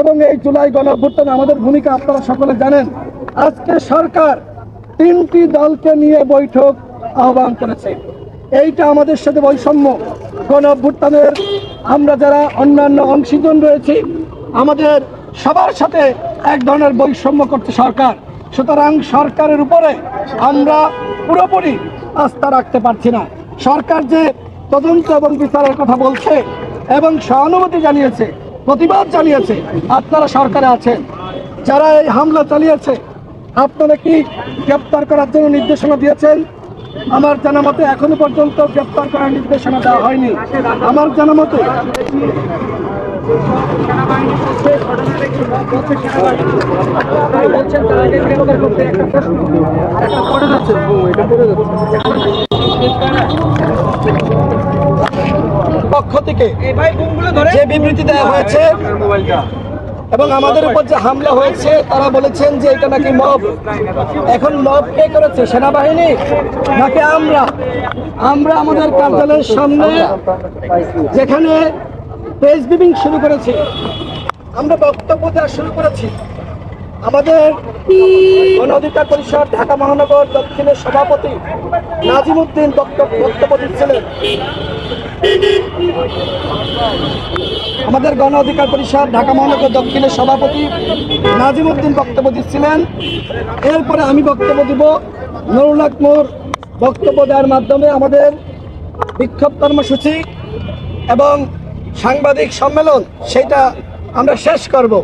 এবং এই জুলাই গণঅভ্যুত্থানে আমাদের ভূমিকা আপনারা সকলে জানেন, আজকে সরকার তিনটি দলকে নিয়ে বৈঠক আহ্বান করেছে। এইটা আমাদের সাথে বৈষম্য। গণ অভ্যুত্থানের আমরা যারা অন্যান্য অংশীজন রয়েছি, আমাদের সবার সাথে এক ধরনের বৈষম্য করছে সরকার। সুতরাং সরকারের উপরে আমরা পুরোপুরি আস্থা রাখতে পারছি না। সরকার যে তদন্ত এবং বিচারের কথা বলছে এবং সহানুভূতি জানিয়েছে প্রতিবাদ জানিয়েছে, আপনারা সরকারে আছেন, যারা এই হামলা চালিয়েছে, আপনারা কি গ্রেপ্তার করার জন্য নির্দেশনা দিয়েছেন? আমার জানা মতে এখনও পর্যন্ত গ্রেপ্তার করার নির্দেশনা দেওয়া হয়নি। আমার জানা মতে পক্ষ থেকে যে বিবৃতি দেওয়া হয়েছে এবং আমাদের উপর যে হামলা হয়েছে তারা বলেছেন যে এটা নাকি মব। এখন মব কে করেছে? সেনাবাহিনী নাকি আমরা? আমরা আমাদের কার্যালয়ের সামনে যেখানে প্রেস বিবিং শুরু করেছি আমরা বক্তব্য দেওয়া শুরু করেছি। আমাদের গণ অধিকার পরিষদ ঢাকা মহানগর দক্ষিণের সভাপতি নাজিম উদ্দিন বক্তব্য বক্তব্য দিচ্ছিলেন। আমাদের গণ অধিকার পরিষদ, ঢাকা মহানগর দক্ষিণের সভাপতি নাজিম উদ্দিন বক্তব্য দিচ্ছিলেন। এরপরে আমি বক্তব্য দিব নুরুল আকমর বক্তব্য দেওয়ার মাধ্যমে আমাদের বিক্ষোভ কর্মসূচি এবং সাংবাদিক সম্মেলন, সেটা আমরা শেষ করব।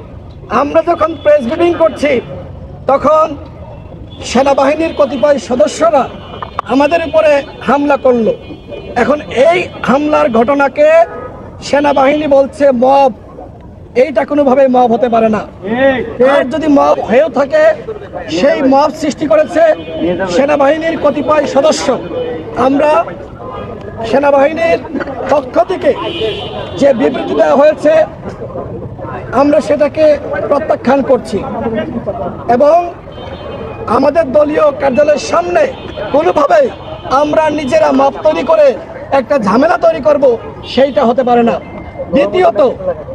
আমরা যখন প্রেস মিটিং করছি, তখন সেনাবাহিনীর কতিপয় সদস্যরা আমাদের উপরে হামলা করল। এখন এই হামলার ঘটনাকে সেনাবাহিনী বলছে মব। এইটা কোনোভাবে মব হতে পারে না। আর যদি মব হয়েও থাকে, সেই মব সৃষ্টি করেছে সেনাবাহিনীর কতিপয় সদস্য। আমরা সেনাবাহিনীর পক্ষ থেকে যে বিবৃতি দেওয়া হয়েছে, আমরা সেটাকে প্রত্যাখ্যান করছি। এবং আমাদের দলীয় কার্যালয়ের সামনে কোনোভাবেই আমরা নিজেরা মাপ তৈরি করে একটা ঝামেলা তৈরি করব সেইটা হতে পারে না। দ্বিতীয়ত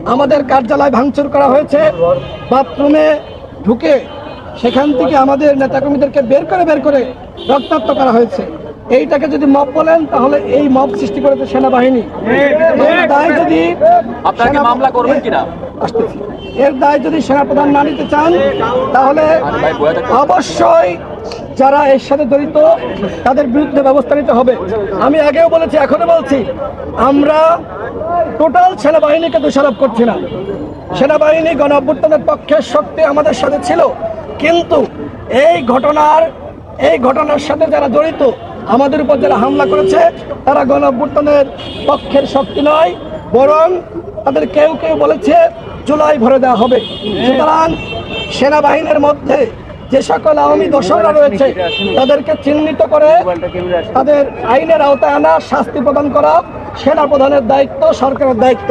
আমাদের কার্যালয় ভাঙচুর করা হয়েছে বাথরুমে ঢুকে সেখান থেকে আমাদের নেতাকর্মীদেরকে বের করে বের করে রক্তাক্ত করা হয়েছে। এইটাকে যদি মব বলেন তাহলে এই মব সৃষ্টি করেছে সেনাবাহিনী। এর দায় যদি আপনারা সেনা- মামলা করবেন কিনা? এর দায় যদি সেনাপ্রধান না নিতে চান তাহলে অবশ্যই যারা এর সাথে জড়িত, তাদের বিরুদ্ধে ব্যবস্থা নিতে হবে। আমি আগেও বলেছি, এখনও বলছি, আমরা টোটাল সেনাবাহিনীকে দোষারোপ করছি না। সেনাবাহিনী গণ অভ্যুত্থানের পক্ষের শক্তি আমাদের সাথে ছিল, কিন্তু এই ঘটনার এই ঘটনার সাথে যারা জড়িত, আমাদের উপর যারা হামলা করেছে, তারা গণ অভ্যুত্থানের পক্ষের শক্তি নয়, বরং তাদের কেউ কেউ বলেছে, জুলাই ভরে দেওয়া হবে। সুতরাং সেনাবাহিনীর মধ্যে যে সকল আওয়ামী দোষরা রয়েছে, তাদেরকে চিহ্নিত করে তাদের আইনের আওতায় আনা শাস্তি প্রদান করা সেনা প্রধানের দায়িত্ব, সরকারের দায়িত্ব।